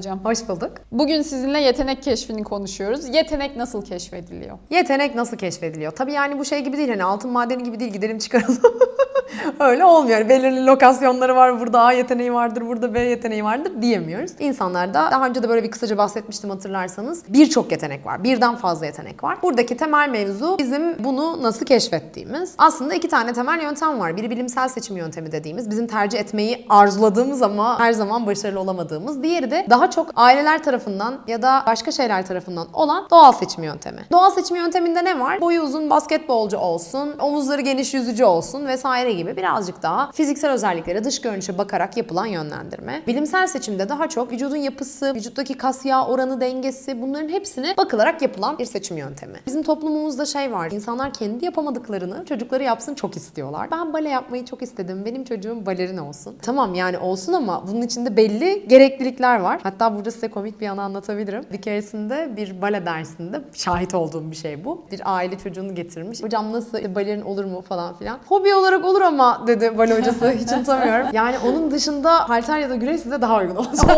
Hocam. Hoş bulduk. Bugün sizinle yetenek keşfini konuşuyoruz. Yetenek nasıl keşfediliyor? Yetenek nasıl keşfediliyor? Tabii yani bu şey gibi değil hani altın madeni gibi değil gidelim çıkaralım. Öyle olmuyor. Belirli lokasyonları var. Burada A yeteneği vardır, burada B yeteneği vardır diyemiyoruz. İnsanlarda daha önce de böyle bir kısaca bahsetmiştim hatırlarsanız. Birçok yetenek var. Birden fazla yetenek var. Buradaki temel mevzu bizim bunu nasıl keşfettiğimiz. Aslında iki tane temel yöntem var. Biri bilimsel seçim yöntemi dediğimiz. Bizim tercih etmeyi arzuladığımız ama her zaman başarılı olamadığımız. Diğeri de daha çok aileler tarafından ya da başka şeyler tarafından olan doğal seçim yöntemi. Doğal seçim yönteminde ne var? Boyu uzun basketbolcu olsun, omuzları geniş yüzücü olsun vesaire gibi birazcık daha fiziksel özelliklere, dış görünüşe bakarak yapılan yönlendirme. Bilimsel seçimde daha çok vücudun yapısı, vücuttaki kas yağ oranı dengesi bunların hepsine bakılarak yapılan bir seçim yöntemi. Bizim toplumumuzda şey var. İnsanlar kendi yapamadıklarını çocukları yapsın çok istiyorlar. Ben bale yapmayı çok istedim. Benim çocuğum balerin olsun. Tamam yani olsun ama bunun içinde belli gereklilikler var. Hatta burada size komik bir anı anlatabilirim. Bir keresinde bir bale dersinde şahit olduğum bir şey bu. Bir aile çocuğunu getirmiş. Hocam nasıl balerin olur mu falan filan. Hobi olarak olur ama dedi bale hocası. Hiç unutamıyorum. Yani onun dışında halter ya da güreş size daha uygun olacak.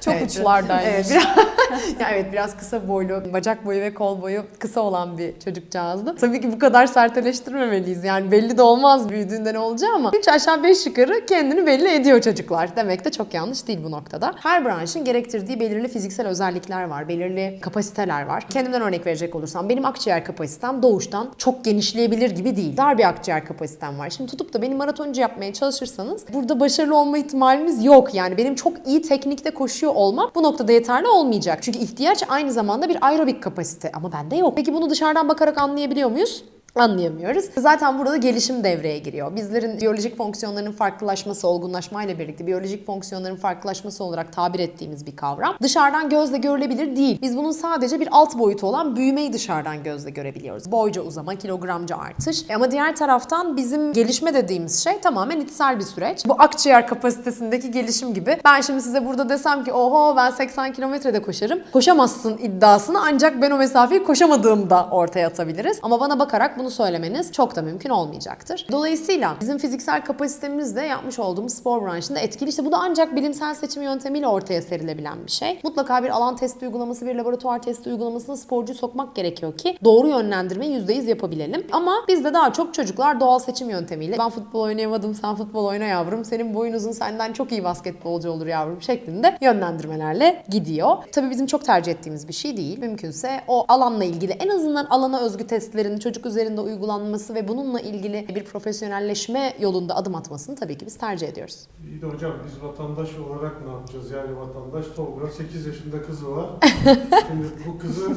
Çok Evet, uçlardaymış. Evet, biraz, ya evet biraz kısa boylu, bacak boyu ve kol boyu kısa olan bir çocukcağızdı. Tabii ki bu kadar serteleştirmemeliyiz. Yani belli de olmaz büyüdüğünde ne olacağı ama 3 aşağı 5 yukarı kendini belli ediyor çocuklar. Demek de çok yanlış değil bu noktada. Her branşın gerektirdiği belirli fiziksel özellikler var, belirli kapasiteler var. Kendimden örnek verecek olursam benim akciğer kapasitem doğuştan çok genişleyebilir gibi değil. Dar bir akciğer kapasitem var. Şimdi tutup da beni maratoncu yapmaya çalışırsanız burada başarılı olma ihtimalimiz yok. Yani benim çok iyi teknikte koşuyor olmam bu noktada yeterli olmayacak. Çünkü ihtiyaç aynı zamanda bir aerobik kapasite ama bende yok. Peki bunu dışarıdan bakarak anlayabiliyor muyuz? Anlayamıyoruz. Zaten burada gelişim devreye giriyor. Bizlerin biyolojik fonksiyonlarının farklılaşması, olgunlaşmayla birlikte biyolojik fonksiyonların farklılaşması olarak tabir ettiğimiz bir kavram. Dışarıdan gözle görülebilir değil. Biz bunun sadece bir alt boyutu olan büyümeyi dışarıdan gözle görebiliyoruz. Boyca uzama, kilogramca artış. Ama diğer taraftan bizim gelişme dediğimiz şey tamamen içsel bir süreç. Bu akciğer kapasitesindeki gelişim gibi. Ben şimdi size burada desem ki oho ben 80 kilometrede koşarım. Koşamazsın iddiasını ancak ben o mesafeyi koşamadığımda ortaya atabiliriz. Ama bana bakarak bunu söylemeniz çok da mümkün olmayacaktır. Dolayısıyla bizim fiziksel kapasitemiz de yapmış olduğumuz spor branşında etkili. İşte bu da ancak bilimsel seçim yöntemiyle ortaya serilebilen bir şey. Mutlaka bir alan testi uygulaması, bir laboratuvar testi uygulamasına sporcuyu sokmak gerekiyor ki doğru yönlendirmeyi %100 yapabilelim. Ama bizde daha çok çocuklar doğal seçim yöntemiyle ben futbol oynayamadım, sen futbol oyna yavrum, senin boyun uzun, senden çok iyi basketbolcu olur yavrum şeklinde yönlendirmelerle gidiyor. Tabii bizim çok tercih ettiğimiz bir şey değil. Mümkünse o alanla ilgili en azından alana özgü testlerin çocuk üzerinde uygulanması ve bununla ilgili bir profesyonelleşme yolunda adım atmasını tabii ki biz tercih ediyoruz. İyi de hocam biz vatandaş olarak ne yapacağız? Yani vatandaş Tolga 8 yaşında kızı var. Şimdi bu kızı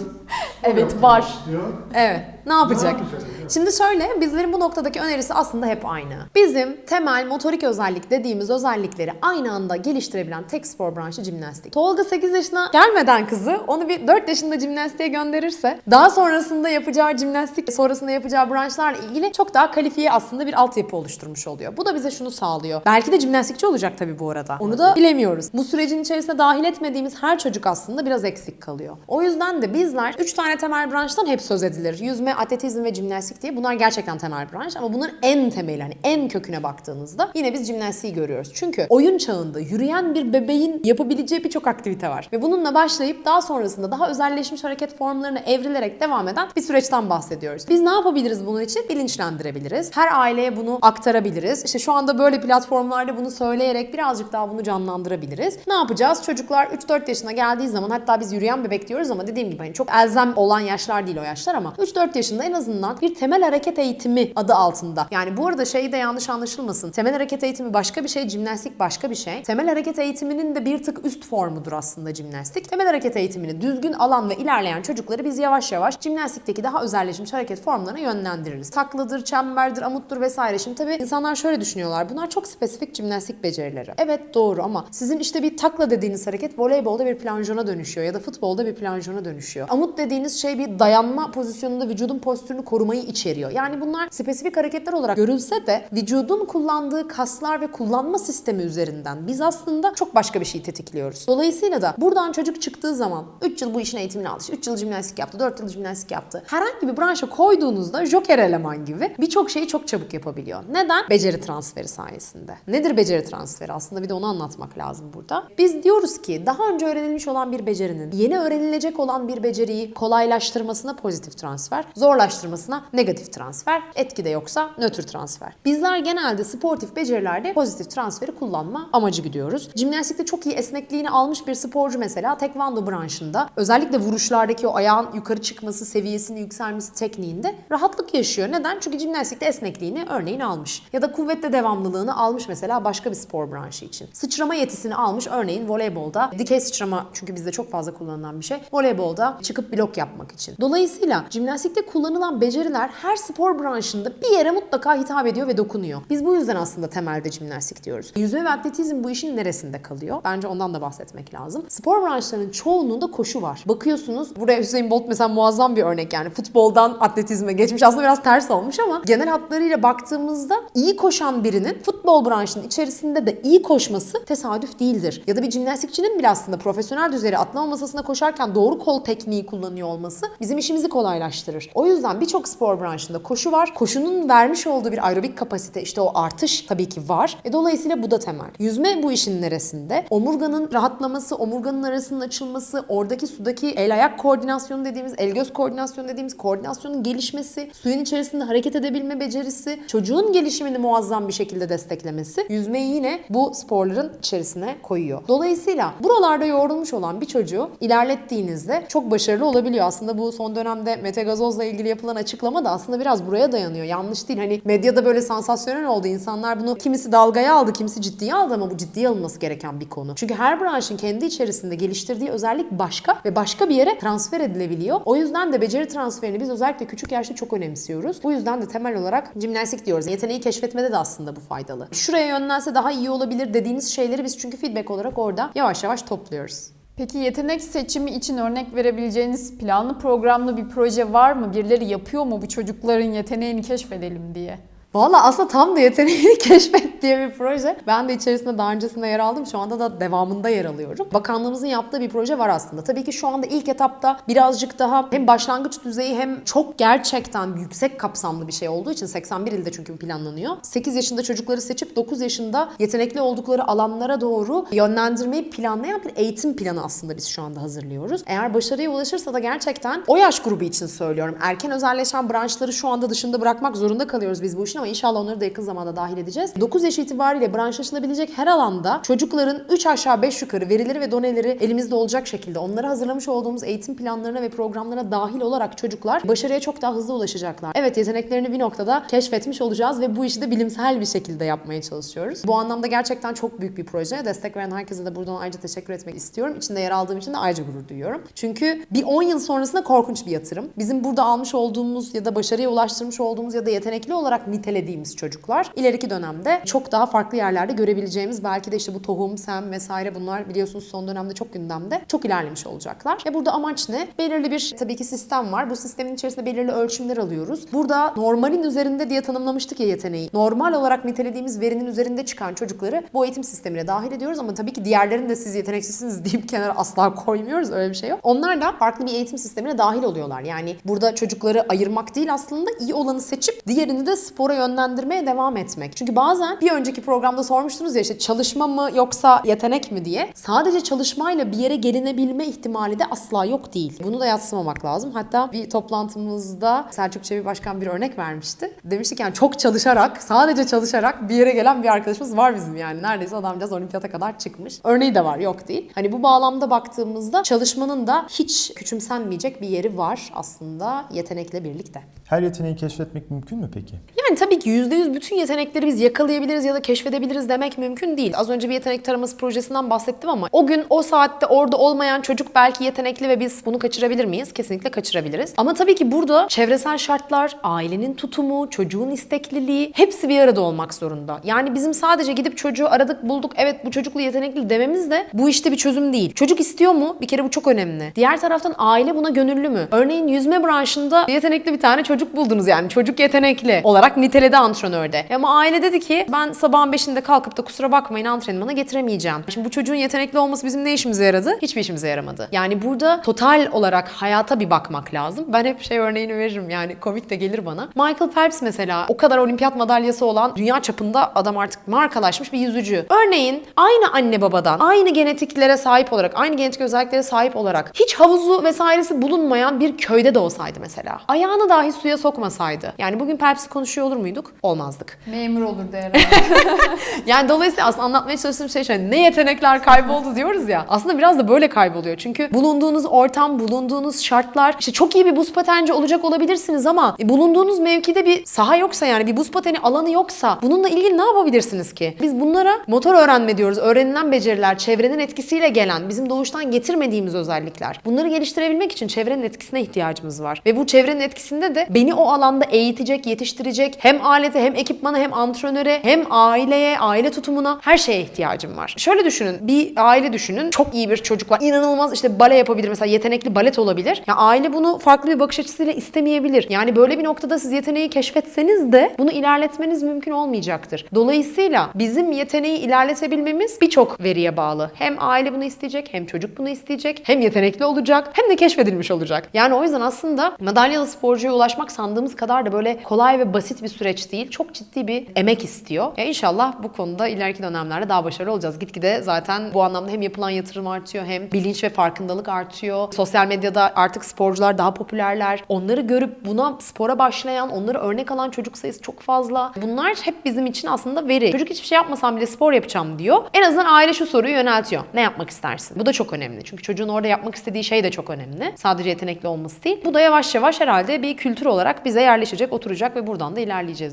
Evet, var. istiyor. Evet. Ne yapacak? Ne yapacak hocam? Şimdi şöyle bizlerin bu noktadaki önerisi aslında hep aynı. Bizim temel motorik özellik dediğimiz özellikleri aynı anda geliştirebilen tek spor branşı jimnastik. Tolga 8 yaşına gelmeden kızı onu bir 4 yaşında jimnastiğe gönderirse daha sonrasında yapacağı jimnastik sonrasında yapacağı branşlarla ilgili çok daha kalifiye aslında bir altyapı oluşturmuş oluyor. Bu da bize şunu sağlıyor. Belki de jimnastikçi olacak tabii bu arada. Onu da bilemiyoruz. Bu sürecin içerisine dahil etmediğimiz her çocuk aslında biraz eksik kalıyor. O yüzden de bizler 3 tane temel branştan hep söz edilir. Yüzme, atletizm ve jimnastik diye. Bunlar gerçekten temel branş ama bunların en temeli hani en köküne baktığınızda yine biz jimnastiği görüyoruz. Çünkü oyun çağında yürüyen bir bebeğin yapabileceği birçok aktivite var. Ve bununla başlayıp daha sonrasında daha özelleşmiş hareket formlarına evrilerek devam eden bir süreçten bahsediyoruz. Biz ne yapabiliriz bunun için? Bilinçlendirebiliriz. Her aileye bunu aktarabiliriz. İşte şu anda böyle platformlarda bunu söyleyerek birazcık daha bunu canlandırabiliriz. Ne yapacağız? Çocuklar 3-4 yaşına geldiği zaman hatta biz yürüyen bebek diyoruz ama dediğim gibi hani çok elzem olan yaşlar değil o yaşlar ama 3-4 yaşında en azından bir temel hareket eğitimi adı altında. Yani bu arada şey de yanlış anlaşılmasın. Temel hareket eğitimi başka bir şey, jimnastik başka bir şey. Temel hareket eğitiminin de bir tık üst formudur aslında jimnastik. Temel hareket eğitimini düzgün alan ve ilerleyen çocukları biz yavaş yavaş jimnastikteki daha özelleşmiş hareket formlarına yönlendiririz. Takladır, çemberdir, amuttur vesaire. Şimdi tabii insanlar şöyle düşünüyorlar. Bunlar çok spesifik jimnastik becerileri. Evet doğru ama sizin işte bir takla dediğiniz hareket voleybolda bir plonjona dönüşüyor ya da futbolda bir plonjona dönüşüyor. Amut dediğiniz şey bir dayanma pozisyonunda vücudun postürünü korumayı içeriyor. Yani bunlar spesifik hareketler olarak görülse de vücudun kullandığı kaslar ve kullanma sistemi üzerinden biz aslında çok başka bir şey tetikliyoruz. Dolayısıyla da buradan çocuk çıktığı zaman 3 yıl bu işin eğitimini aldı. 3 yıl jimnastik yaptı, 4 yıl jimnastik yaptı. Herhangi bir branşa koyduğunuzda joker eleman gibi birçok şeyi çok çabuk yapabiliyor. Neden? Beceri transferi sayesinde. Nedir beceri transferi? Aslında bir de onu anlatmak lazım burada. Biz diyoruz ki daha önce öğrenilmiş olan bir becerinin yeni öğrenilecek olan bir beceriyi kolaylaştırmasına pozitif transfer, zorlaştırmasına negatif transfer, etki de yoksa nötr transfer. Bizler genelde sportif becerilerde pozitif transferi kullanma amacı gidiyoruz. Jimnastikte çok iyi esnekliğini almış bir sporcu mesela tekvando branşında özellikle vuruşlardaki o ayağın yukarı çıkması, seviyesinin yükselmesi tekniğinde rahatlık yaşıyor. Neden? Çünkü jimnastikte esnekliğini örneğin almış. Ya da kuvvetle devamlılığını almış mesela başka bir spor branşı için. Sıçrama yetisini almış örneğin voleybolda. Dikey sıçrama çünkü bizde çok fazla kullanılan bir şey. Voleybolda çıkıp blok yapmak için. Dolayısıyla jimnastikte kullanılan beceriler her spor branşında bir yere mutlaka hitap ediyor ve dokunuyor. Biz bu yüzden aslında temelde jimnastik diyoruz. Yüzme ve atletizm bu işin neresinde kalıyor? Bence ondan da bahsetmek lazım. Spor branşlarının çoğunluğunda koşu var. Bakıyorsunuz buraya Hüseyin Bolt mesela muazzam bir örnek yani futboldan atletizme geçmiş. Aslında biraz ters olmuş ama genel hatlarıyla baktığımızda iyi koşan birinin futbol branşının içerisinde de iyi koşması tesadüf değildir. Ya da bir jimnastikçinin bile aslında profesyonel düzeyde atlama masasında koşarken doğru kol tekniği kullanıyor olması bizim işimizi kolaylaştırır. O yüzden birçok spor branşında koşu var. Koşunun vermiş olduğu bir aerobik kapasite işte o artış tabii ki var. E dolayısıyla bu da temel. Yüzme bu işin neresinde? Omurganın rahatlaması, omurganın arasının açılması, oradaki sudaki el ayak koordinasyonu dediğimiz, el göz koordinasyonu dediğimiz koordinasyonun gelişmesi, suyun içerisinde hareket edebilme becerisi, çocuğun gelişimini muazzam bir şekilde desteklemesi yüzmeyi yine bu sporların içerisine koyuyor. Dolayısıyla buralarda yoğrulmuş olan bir çocuğu ilerlettiğinizde çok başarılı olabiliyor. Aslında bu son dönemde Mete Gazoz'la ilgili yapılan açıklama da aslında biraz buraya dayanıyor. Yanlış değil. Hani medyada böyle sansasyonel oldu. İnsanlar bunu kimisi dalgaya aldı, kimisi ciddiye aldı ama bu ciddiye alınması gereken bir konu. Çünkü her branşın kendi içerisinde geliştirdiği özellik başka ve başka bir yere transfer edilebiliyor. O yüzden de beceri transferini biz özellikle küçük yaşta çok önemsiyoruz. Bu yüzden de temel olarak jimnastik diyoruz. Yeteneği keşfetmede de aslında bu faydalı. Şuraya yönlense daha iyi olabilir dediğiniz şeyleri biz çünkü feedback olarak orada yavaş yavaş topluyoruz. Peki yetenek seçimi için örnek verebileceğiniz planlı programlı bir proje var mı? Birileri yapıyor mu bu çocukların yeteneğini keşfedelim diye? Valla aslında tam da yeteneğini keşfet diye bir proje. Ben de içerisinde daha öncesinde yer aldım. Şu anda da devamında yer alıyorum. Bakanlığımızın yaptığı bir proje var aslında. Tabii ki şu anda ilk etapta birazcık daha hem başlangıç düzeyi hem çok gerçekten yüksek kapsamlı bir şey olduğu için 81 ilde çünkü planlanıyor. 8 yaşında çocukları seçip 9 yaşında yetenekli oldukları alanlara doğru yönlendirmeyi planlayan bir eğitim planı aslında biz şu anda hazırlıyoruz. Eğer başarıya ulaşırsa da gerçekten o yaş grubu için söylüyorum. Erken özelleşen branşları şu anda dışında bırakmak zorunda kalıyoruz biz bu işin ama inşallah onları da yakın zamanda dahil edeceğiz. 9 yaş itibariyle branşlaşılabilecek her alanda çocukların 3 aşağı 5 yukarı verileri ve doneleri elimizde olacak şekilde onlara hazırlamış olduğumuz eğitim planlarına ve programlarına dahil olarak çocuklar başarıya çok daha hızlı ulaşacaklar. Evet yeteneklerini bir noktada keşfetmiş olacağız ve bu işi de bilimsel bir şekilde yapmaya çalışıyoruz. Bu anlamda gerçekten çok büyük bir proje. Destek veren herkese de buradan ayrıca teşekkür etmek istiyorum. İçinde yer aldığım için de ayrıca gurur duyuyorum. Çünkü bir 10 yıl sonrasında korkunç bir yatırım. Bizim burada almış olduğumuz ya da başarıya ulaştırmış olduğumuz ya da yetenekli olarak nitelediğimiz çocuklar ileriki dönemde çok daha farklı yerlerde görebileceğimiz belki de işte bu tohum, sem vesaire bunlar biliyorsunuz son dönemde çok gündemde. Çok ilerlemiş olacaklar. Ve burada amaç ne? Belirli bir tabii ki sistem var. Bu sistemin içerisinde belirli ölçümler alıyoruz. Burada normalin üzerinde diye tanımlamıştık ya yeteneği. Normal olarak nitelediğimiz verinin üzerinde çıkan çocukları bu eğitim sistemine dahil ediyoruz ama tabii ki diğerlerini de siz yeteneksizsiniz deyip kenara asla koymuyoruz. Öyle bir şey yok. Onlar da farklı bir eğitim sistemine dahil oluyorlar. Yani burada çocukları ayırmak değil aslında iyi olanı seçip diğerini de spora yönlendirmeye devam etmek. Çünkü bazen bir önceki programda sormuştunuz ya işte çalışma mı yoksa yetenek mi diye. Sadece çalışmayla bir yere gelinebilme ihtimali de asla yok değil. Bunu da yatsımamak lazım. Hatta bir toplantımızda Selçuk Çevi Başkan bir örnek vermişti. Demiştik yani çok çalışarak, sadece çalışarak bir yere gelen bir arkadaşımız var bizim yani. Neredeyse adamcağız olimpiyata kadar çıkmış. Örneği de var, yok değil. Hani bu bağlamda baktığımızda çalışmanın da hiç küçümsenmeyecek bir yeri var aslında yetenekle birlikte. Her yeteneği keşfetmek mümkün mü peki? Yani tabii tabii ki %100 bütün yetenekleri biz yakalayabiliriz ya da keşfedebiliriz demek mümkün değil. Az önce bir yetenek taraması projesinden bahsettim ama o gün o saatte orada olmayan çocuk belki yetenekli ve biz bunu kaçırabilir miyiz? Kesinlikle kaçırabiliriz. Ama tabii ki burada çevresel şartlar, ailenin tutumu, çocuğun istekliliği hepsi bir arada olmak zorunda. Yani bizim sadece gidip çocuğu aradık bulduk evet bu çocuklu yetenekli dememiz de bu işte bir çözüm değil. Çocuk istiyor mu? Bir kere bu çok önemli. Diğer taraftan aile buna gönüllü mü? Örneğin yüzme branşında yetenekli bir tane çocuk buldunuz yani çocuk yetenekli olarak niteledi antrenörde. Ama aile dedi ki ben sabahın 5'inde kalkıp da kusura bakmayın antrenmana getiremeyeceğim. Şimdi bu çocuğun yetenekli olması bizim ne işimize yaradı? Hiçbir işimize yaramadı. Yani burada total olarak hayata bir bakmak lazım. Ben hep şey örneğini veririm yani komik de gelir bana. Michael Phelps mesela o kadar olimpiyat madalyası olan dünya çapında adam artık markalaşmış bir yüzücü. Örneğin aynı anne babadan, aynı genetiklere sahip olarak, aynı genetik özelliklere sahip olarak hiç havuzu vesairesi bulunmayan bir köyde de olsaydı mesela. Ayağını dahi suya sokmasaydı. Yani bugün Phelps'i konuşuyor olur muyduk? Olmazdık. Memur olurdu herhalde. Yani dolayısıyla aslında anlatmaya çalıştığım şey şöyle ne yetenekler kayboldu diyoruz ya. Aslında biraz da böyle kayboluyor. Çünkü bulunduğunuz ortam, bulunduğunuz şartlar işte çok iyi bir buz patenci olacak olabilirsiniz ama e, bulunduğunuz mevkide bir saha yoksa yani bir buz pateni alanı yoksa bununla ilgili ne yapabilirsiniz ki? Biz bunlara motor öğrenme diyoruz. Öğrenilen beceriler, çevrenin etkisiyle gelen, bizim doğuştan getirmediğimiz özellikler. Bunları geliştirebilmek için çevrenin etkisine ihtiyacımız var. Ve bu çevrenin etkisinde de beni o alanda eğitecek, yetiştirecek hem alete hem ekipmana hem antrenöre hem aileye, aile tutumuna her şeye ihtiyacım var. Şöyle düşünün. Bir aile düşünün. Çok iyi bir çocuk var. İnanılmaz işte bale yapabilir. Mesela yetenekli balet olabilir. Ya aile bunu farklı bir bakış açısıyla istemeyebilir. Yani böyle bir noktada siz yeteneği keşfetseniz de bunu ilerletmeniz mümkün olmayacaktır. Dolayısıyla bizim yeteneği ilerletebilmemiz birçok veriye bağlı. Hem aile bunu isteyecek, hem çocuk bunu isteyecek, hem yetenekli olacak, hem de keşfedilmiş olacak. Yani o yüzden aslında madalyalı sporcuya ulaşmak sandığımız kadar da böyle kolay ve basit bir süreç değil. Çok ciddi bir emek istiyor. Ya inşallah bu konuda ileriki dönemlerde daha başarılı olacağız. Gitgide zaten bu anlamda hem yapılan yatırım artıyor hem bilinç ve farkındalık artıyor. Sosyal medyada artık sporcular daha popülerler. Onları görüp buna spora başlayan, onları örnek alan çocuk sayısı çok fazla. Bunlar hep bizim için aslında veri. Çocuk hiçbir şey yapmasam bile spor yapacağım diyor. En azından aile şu soruyu yöneltiyor. Ne yapmak istersin? Bu da çok önemli. Çünkü çocuğun orada yapmak istediği şey de çok önemli. Sadece yetenekli olması değil. Bu da yavaş yavaş herhalde bir kültür olarak bize yerleşecek, oturacak ve buradan da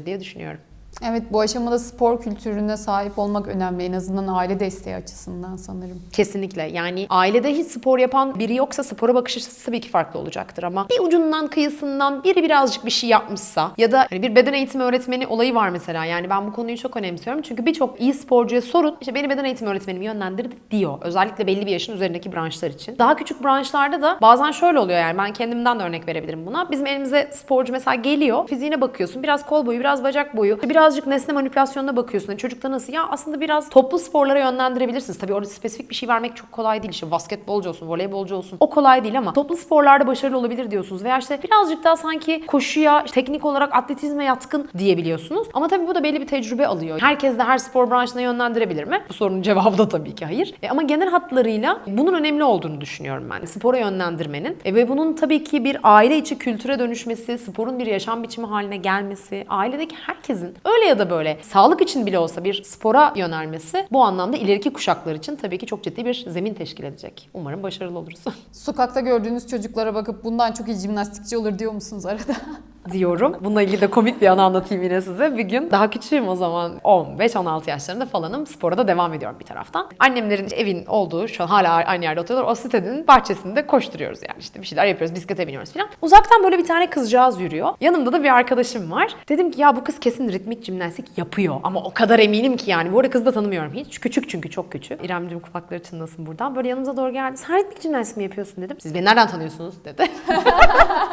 diye düşünüyorum. Evet bu aşamada spor kültürüne sahip olmak önemli. En azından aile desteği açısından sanırım. Kesinlikle. Yani ailede hiç spor yapan biri yoksa spora bakış açısı tabii ki farklı olacaktır ama bir ucundan kıyısından biri birazcık bir şey yapmışsa ya da hani bir beden eğitimi öğretmeni olayı var mesela. Yani ben bu konuyu çok önemsiyorum. Çünkü birçok iyi sporcuya sorun işte beni beden eğitimi öğretmenim yönlendirdi diyor. Özellikle belli bir yaşın üzerindeki branşlar için. Daha küçük branşlarda da bazen şöyle oluyor yani ben kendimden de örnek verebilirim buna. Bizim elimize sporcu mesela geliyor. Fiziğine bakıyorsun. Biraz kol boyu, biraz bacak boyu. Birazcık nesne manipülasyonuna bakıyorsun. Yani çocukta nasıl? Ya aslında biraz toplu sporlara yönlendirebilirsiniz. Tabii orada spesifik bir şey vermek çok kolay değil. İşte basketbolcu olsun, voleybolcu olsun. O kolay değil ama toplu sporlarda başarılı olabilir diyorsunuz. Veya işte birazcık daha sanki koşuya, teknik olarak atletizme yatkın diyebiliyorsunuz. Ama tabii bu da belli bir tecrübe alıyor. Herkes de her spor branşına yönlendirebilir mi? Bu sorunun cevabı da tabii ki hayır. E, ama genel hatlarıyla bunun önemli olduğunu düşünüyorum ben. Spora yönlendirmenin. E, ve bunun tabii ki bir aile içi kültüre dönüşmesi, sporun bir yaşam biçimi haline gelmesi, ailedeki herkesin öyle ya da böyle sağlık için bile olsa bir spora yönelmesi bu anlamda ileriki kuşaklar için tabii ki çok ciddi bir zemin teşkil edecek. Umarım başarılı oluruz. Sokakta gördüğünüz çocuklara bakıp bundan çok iyi jimnastikçi olur diyor musunuz arada? diyorum. Bununla ilgili de komik bir anı anlatayım yine size. Bir gün daha küçüğüm o zaman 15-16 yaşlarında falanım. Spora da devam ediyorum bir taraftan. Annemlerin evin olduğu şu an hala aynı yerde oturuyorlar. O sitenin bahçesinde koşturuyoruz yani işte bir şeyler yapıyoruz. Bisiklete biniyoruz falan. Uzaktan böyle bir tane kızcağız yürüyor. Yanımda da bir arkadaşım var. Dedim ki ya bu kız kesin ritmik jimnastik yapıyor. Ama o kadar eminim ki yani. Bu arada kızı da tanımıyorum hiç. Küçük çünkü çok küçük. İremciğim kulakları çınlasın buradan. Böyle yanımıza doğru geldi. Sen ritmik jimnastik mi yapıyorsun dedim. Siz beni nereden tanıyorsunuz dedi.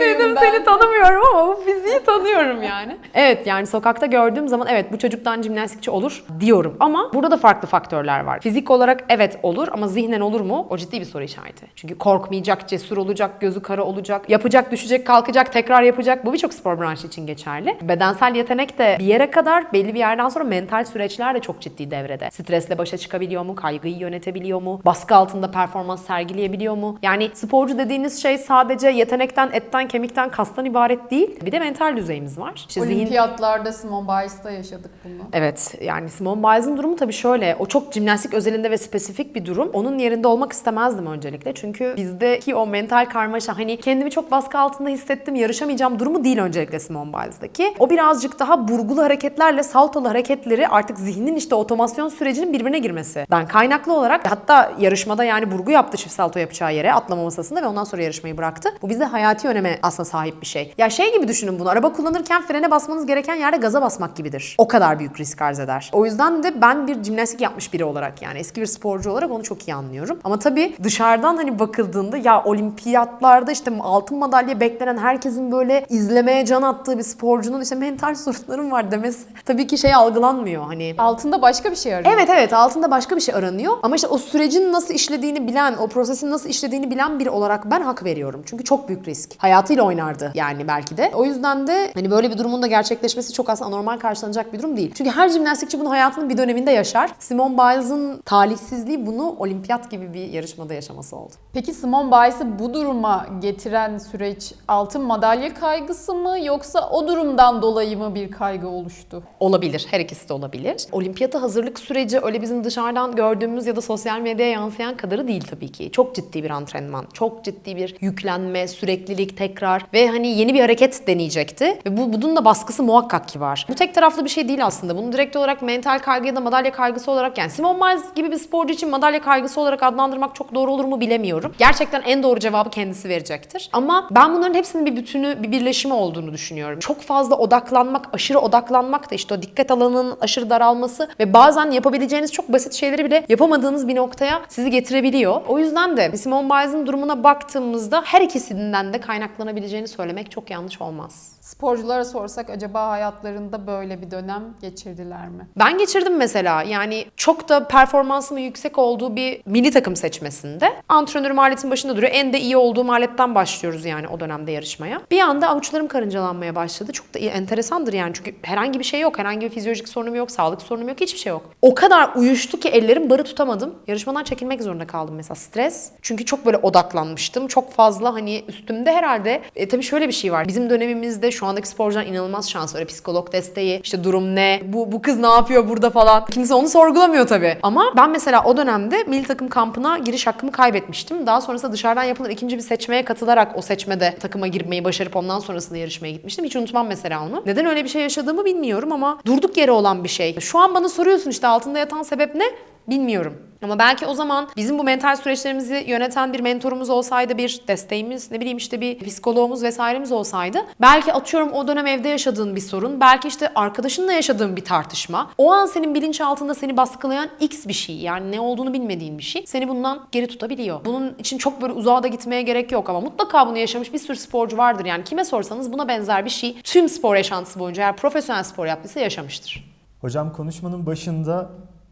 Dedim seni tanımıyorum ama bu fiziği tanıyorum yani. Evet yani sokakta gördüğüm zaman evet bu çocuktan jimnastikçi olur diyorum. Ama burada da farklı faktörler var. Fizik olarak evet olur ama zihnen olur mu? O ciddi bir soru işareti. Çünkü korkmayacak, cesur olacak, gözü kara olacak, yapacak, düşecek, kalkacak, tekrar yapacak. Bu birçok spor branşı için geçerli. Bedensel yetenek de bir yere kadar belli bir yerden sonra mental süreçler de çok ciddi devrede. Stresle başa çıkabiliyor mu? Kaygıyı yönetebiliyor mu? Baskı altında performans sergileyebiliyor mu? Yani sporcu dediğiniz şey sadece yetenekten, etten, kemikten, kastan ibaret değil. Bir de mental düzeyimiz var. İşte zihin- Olimpiyatlarda Simone Biles'ta yaşadık bunu. Evet yani Simone Biles'ın durumu tabii şöyle. O çok jimnastik özelinde ve spesifik bir durum. Onun yerinde olmak istemezdim öncelikle. Çünkü bizdeki o mental karmaşa hani kendimi çok baskı altında hissettim yarışamayacağım durumu değil öncelikle Simone Biles'daki. O birazcık daha burgulu hareketlerle saltalı hareketleri artık zihnin işte otomasyon sürecinin birbirine girmesi. Ben kaynaklı olarak hatta yarışmada yani burgu yaptı çift salto yapacağı yere atlama masasında ve ondan sonra yarışmayı bıraktı. Bu bizde hayati öneme aslında sahip bir şey. Ya şey gibi düşünün bunu. Araba kullanırken frene basmanız gereken yerde gaza basmak gibidir. O kadar büyük risk arz eder. O yüzden de ben bir jimnastik yapmış biri olarak yani eski bir sporcu olarak onu çok iyi anlıyorum. Ama tabii dışarıdan hani bakıldığında ya olimpiyatlarda işte altın madalya beklenen herkesin böyle izlemeye can attığı bir sporcunun işte mental sorunlarım var demesi tabii ki şey algılanmıyor hani. Altında başka bir şey arıyor. Evet evet altında başka bir şey aranıyor ama işte o sürecin nasıl işlediğini bilen, o prosesin nasıl işlediğini bilen biri olarak ben hak veriyorum. Çünkü çok büyük risk. Hayatıyla oynardı yani belki de. O yüzden de hani böyle bir durumun da gerçekleşmesi çok aslında anormal karşılanacak bir durum değil. Çünkü her jimnastikçi bunu hayatının bir döneminde yaşar. Simone Biles'ın talihsizliği bunu olimpiyat gibi bir yarışmada yaşaması oldu. Peki Simone Biles'ı bu duruma getiren süreç altın madalya kaygısı mı yoksa o durumdan dolayı mı bir kaygı oluştu? Olabilir. Her ikisi de olabilir. Olimpiyata hazırlık süreci öyle bizim dışarıdan gördüğümüz ya da sosyal medyaya yansıyan kadarı değil tabii ki. Çok ciddi bir antrenman, çok ciddi bir yüklenme, süreklilik, tekrar ve hani yeni bir hareket deneyecekti. Ve bu bunun da baskısı muhakkak ki var. Bu tek taraflı bir şey değil aslında. Bunu direkt olarak mental kaygı ya da madalya kaygısı olarak yani Simone Biles gibi bir sporcu için madalya kaygısı olarak adlandırmak çok doğru olur mu bilemiyorum. Gerçekten en doğru cevabı kendisi verecektir. Ama ben bunların hepsinin bir bütünü, bir birleşimi olduğunu düşünüyorum. Çok fazla odaklanmak, aşırı odaklanmak da işte o dikkat alanının aşırı daralması ve bazen yapabileceğiniz çok basit şeyleri bile yapamadığınız bir noktaya sizi getirebiliyor. O yüzden de Simone Biles'ın durumuna baktığımızda her ikisinden de kaynaklanabileceğini söylemek çok yanlış olmaz. Sporculara sorsak acaba hayatlarında böyle bir dönem geçirdiler mi? Ben geçirdim mesela. Yani çok da performansımın yüksek olduğu bir milli takım seçmesinde. Antrenörüm aletin başında duruyor. En de iyi olduğum aletten başlıyoruz yani o dönemde yarışmaya. Bir anda avuçlarım karıncalanmaya başladı. Çok da enteresandır yani. Çünkü herhangi bir şey yok. Herhangi bir fizyolojik sorunum yok. Sağlık sorunum yok. Hiçbir şey yok. O kadar uyuştu ki ellerim barı tutamadım. Yarışmadan çekilmek zorunda kaldım mesela. Stres. Çünkü çok böyle odaklanmıştım. Çok fazla hani üstümde herhalde. E, tabii şöyle bir şey var. Bizim dönemimizde şu andaki sporcular inanılmaz şans. Öyle psikolog desteği, işte durum ne, bu, bu kız ne yapıyor burada falan. Kimse onu sorgulamıyor tabii. Ama ben mesela o dönemde milli takım kampına giriş hakkımı kaybetmiştim. Daha sonrasında dışarıdan yapılan ikinci bir seçmeye katılarak o seçmede takıma girmeyi başarıp ondan sonrasında yarışmaya gitmiştim. Hiç unutmam mesela onu. Neden öyle bir şey yaşadığımı bilmiyorum ama durduk yere olan bir şey. Şu an bana soruyorsun işte altında yatan sebep ne? Bilmiyorum. Ama belki o zaman bizim bu mental süreçlerimizi yöneten bir mentorumuz olsaydı, bir desteğimiz, ne bileyim işte bir psikoloğumuz vesairemiz olsaydı. Belki atıyorum o dönem evde yaşadığın bir sorun, belki işte arkadaşınla yaşadığın bir tartışma. O an senin bilinçaltında seni baskılayan X bir şey yani ne olduğunu bilmediğin bir şey seni bundan geri tutabiliyor. Bunun için çok böyle uzağa da gitmeye gerek yok ama mutlaka bunu yaşamış bir sürü sporcu vardır. Yani kime sorsanız buna benzer bir şey tüm spor yaşantısı boyunca eğer profesyonel spor yaptıysa yaşamıştır. Hocam konuşmanın başında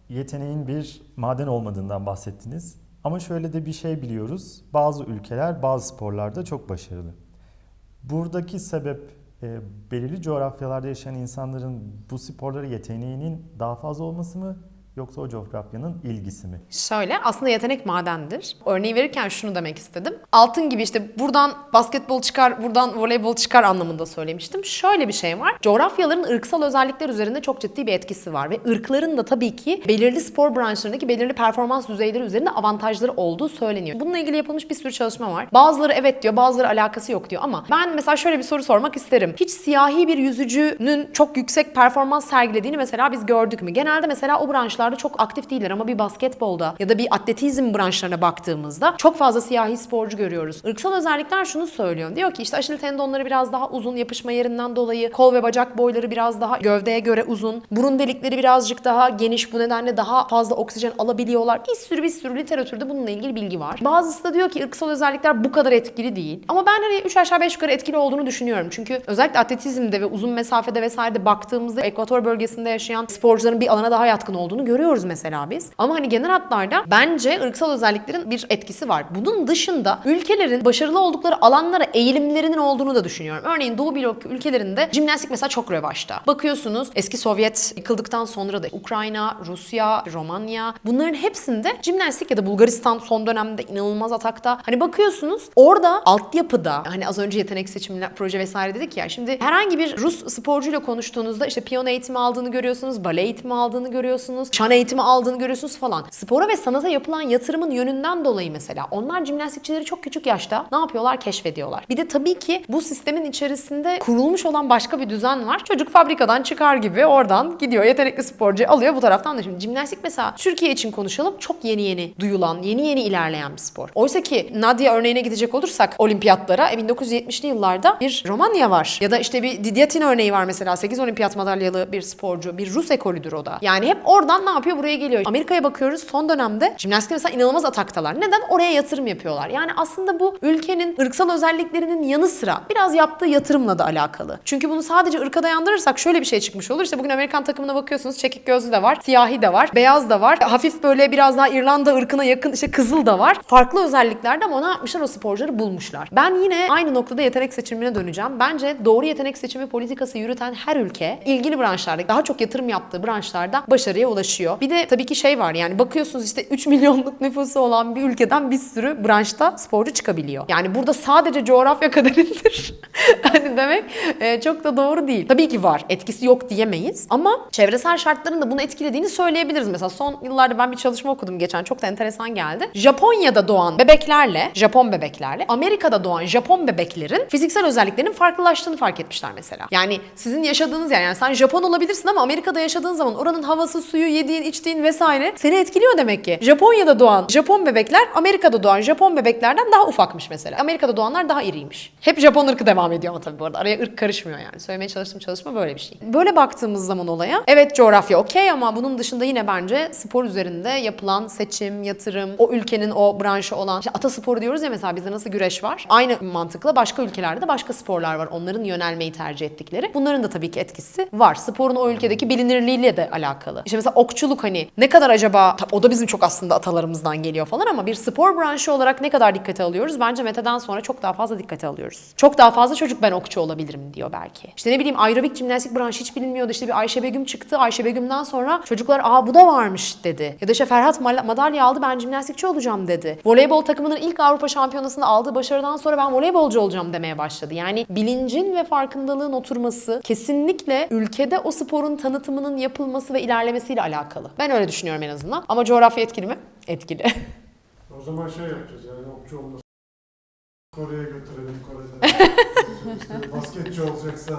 yeteneğin bir maden olmadığından bahsettiniz. Ama şöyle de bir şey biliyoruz. Bazı ülkeler bazı sporlarda çok başarılı. Buradaki sebep e, belirli coğrafyalarda yaşayan insanların bu sporlara yeteneğinin daha fazla olması mı yoksa o coğrafyanın ilgisi mi? Şöyle aslında yetenek madendir. Örneği verirken şunu demek istedim. Altın gibi işte buradan basketbol çıkar, buradan voleybol çıkar anlamında söylemiştim. Şöyle bir şey var. Coğrafyaların ırksal özellikler üzerinde çok ciddi bir etkisi var ve ırkların da tabii ki belirli spor branşlarındaki belirli performans düzeyleri üzerinde avantajları olduğu söyleniyor. Bununla ilgili yapılmış bir sürü çalışma var. Bazıları evet diyor, bazıları alakası yok diyor ama ben mesela şöyle bir soru sormak isterim. Hiç siyahi bir yüzücünün çok yüksek performans sergilediğini mesela biz gördük mü? Genelde mesela o branşlarda çok aktif değiller ama bir basketbolda ya da bir atletizm branşlarına baktığımızda çok fazla siyahi sporcu görüyoruz. Irksal özellikler şunu söylüyor. Diyor ki işte aşil tendonları biraz daha uzun yapışma yerinden dolayı kol ve bacak boyları biraz daha gövdeye göre uzun. Burun delikleri birazcık daha geniş bu nedenle daha fazla oksijen alabiliyorlar. Bir sürü bir sürü literatürde bununla ilgili bilgi var. Bazısı da diyor ki ırksal özellikler bu kadar etkili değil. Ama ben hani 3 aşağı 5 yukarı etkili olduğunu düşünüyorum. Çünkü özellikle atletizmde ve uzun mesafede vesairede baktığımızda ekvator bölgesinde yaşayan sporcuların bir alana daha yatkın olduğunu görüyoruz görüyoruz mesela biz. Ama hani genel hatlarda bence ırksal özelliklerin bir etkisi var. Bunun dışında ülkelerin başarılı oldukları alanlara eğilimlerinin olduğunu da düşünüyorum. Örneğin Doğu blok ülkelerinde jimnastik mesela çok revaçta. Bakıyorsunuz eski Sovyet yıkıldıktan sonra da Ukrayna, Rusya, Romanya bunların hepsinde jimnastik ya da Bulgaristan son dönemde inanılmaz atakta. Hani bakıyorsunuz orada altyapıda hani az önce yetenek seçimi proje vesaire dedik ya şimdi herhangi bir Rus sporcuyla konuştuğunuzda işte piyano eğitimi aldığını görüyorsunuz, bale eğitimi aldığını görüyorsunuz, şan eğitimi aldığını görüyorsunuz falan. Spora ve sanata yapılan yatırımın yönünden dolayı mesela onlar jimnastikçileri çok küçük yaşta ne yapıyorlar keşfediyorlar. Bir de tabii ki bu sistemin içerisinde kurulmuş olan başka bir düzen var. Çocuk fabrikadan çıkar gibi oradan gidiyor yetenekli sporcu alıyor bu taraftan da şimdi jimnastik mesela Türkiye için konuşalım çok yeni yeni duyulan, yeni yeni ilerleyen bir spor. Oysa ki Nadia örneğine gidecek olursak olimpiyatlara e, 1970'li yıllarda bir Romanya var. Ya da işte bir Didiatin örneği var mesela 8 olimpiyat madalyalı bir sporcu. Bir Rus ekolüdür o da. Yani hep oradan ne yapıyor buraya geliyor. Amerika'ya bakıyoruz son dönemde jimnastik mesela inanılmaz ataktalar. Neden? Oraya yatırım yapıyorlar. Yani aslında bu ülkenin ırksal özelliklerinin yanı sıra biraz yaptığı yatırımla da alakalı. Çünkü bunu sadece ırka dayandırırsak şöyle bir şey çıkmış olur. İşte bugün Amerikan takımına bakıyorsunuz çekik gözlü de var, siyahi de var, beyaz da var. Hafif böyle biraz daha İrlanda ırkına yakın işte kızıl da var. Farklı özelliklerde ama ne yapmışlar o sporcuları bulmuşlar. Ben yine aynı noktada yetenek seçimine döneceğim. Bence doğru yetenek seçimi politikası yürüten her ülke ilgili branşlarda daha çok yatırım yaptığı branşlarda başarıya ulaşıyor. Bir de tabii ki şey var yani bakıyorsunuz işte 3 milyonluk nüfusu olan bir ülkeden bir sürü branşta sporcu çıkabiliyor. Yani burada sadece coğrafya kaderindir. hani demek e, çok da doğru değil. Tabii ki var. Etkisi yok diyemeyiz. Ama çevresel şartların da bunu etkilediğini söyleyebiliriz. Mesela son yıllarda ben bir çalışma okudum geçen. Çok da enteresan geldi. Japonya'da doğan bebeklerle, Japon bebeklerle Amerika'da doğan Japon bebeklerin fiziksel özelliklerinin farklılaştığını fark etmişler mesela. Yani sizin yaşadığınız yer yani sen Japon olabilirsin ama Amerika'da yaşadığın zaman oranın havası, suyu, yediğin, içtiğin vesaire seni etkiliyor demek ki. Japonya'da doğan Japon bebekler Amerika'da doğan Japon bebeklerden daha ufakmış mesela. Amerika'da doğanlar daha iriymiş. Hep Japon ırkı devam ediyor ama tabii bu arada. Araya ırk karışmıyor yani. Söylemeye çalıştığım çalışma böyle bir şey. Böyle baktığımız zaman olaya evet coğrafya okey ama bunun dışında yine bence spor üzerinde yapılan seçim, yatırım, o ülkenin o branşı olan işte ata sporu diyoruz ya mesela bizde nasıl güreş var. Aynı mantıkla başka ülkelerde de başka sporlar var. Onların yönelmeyi tercih ettikleri. Bunların da tabii ki etkisi var. Sporun o ülkedeki bilinirliğiyle de alakalı. İşte mesela okçuluk hani ne kadar acaba o da bizim çok aslında atalarımızdan geliyor falan ama bir spor branşı olarak ne kadar dikkate alıyoruz? Bence Mete'den sonra çok daha fazla dikkate alıyoruz. Çok daha fazla çocuk ben okçu olabilirim diyor belki. İşte ne bileyim aerobik jimnastik branşı hiç bilinmiyordu. İşte bir Ayşe Begüm çıktı. Ayşe Begüm'den sonra çocuklar aa bu da varmış dedi. Ya da işte Ferhat madalya aldı ben jimnastikçi olacağım dedi. Voleybol takımının ilk Avrupa şampiyonasında aldığı başarıdan sonra ben voleybolcu olacağım demeye başladı. Yani bilincin ve farkındalığın oturması kesinlikle ülkede o sporun tanıtımının yapılması ve ilerlemesiyle alakalı. Ben öyle düşünüyorum en azından. Ama coğrafya etkili mi? Etkili. O zaman şey yapacağız yani okçu olmasın. Kore'ye götürelim Kore'de. işte basketçi olacaksa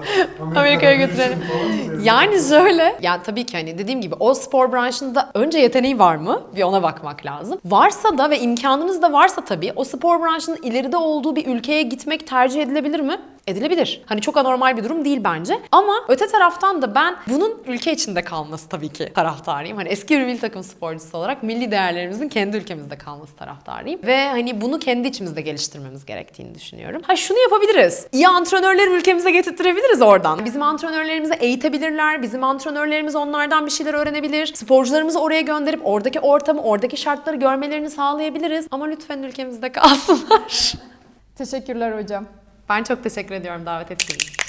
Amerika'ya götürelim. mı diyelim? Yani şöyle, ya tabii ki hani dediğim gibi o spor branşında önce yeteneği var mı? Bir ona bakmak lazım. Varsa da ve imkanınız da varsa tabii o spor branşının ileride olduğu bir ülkeye gitmek tercih edilebilir mi? Edilebilir. Hani çok anormal bir durum değil bence. Ama öte taraftan da ben bunun ülke içinde kalması tabii ki taraftarıyım. Hani eski bir milli takım sporcusu olarak milli değerlerimizin kendi ülkemizde kalması taraftarıyım. Ve hani bunu kendi içimizde geliştirmemiz gerektiğini düşünüyorum. Ha şunu yapabiliriz. İyi antrenörleri ülkemize getirtirebiliriz oradan. Bizim antrenörlerimizi eğitebilirler. Bizim antrenörlerimiz onlardan bir şeyler öğrenebilir. Sporcularımızı oraya gönderip oradaki ortamı, oradaki şartları görmelerini sağlayabiliriz. Ama lütfen ülkemizde kalsınlar. Teşekkürler hocam. Ben çok teşekkür ediyorum davet ettiğiniz için.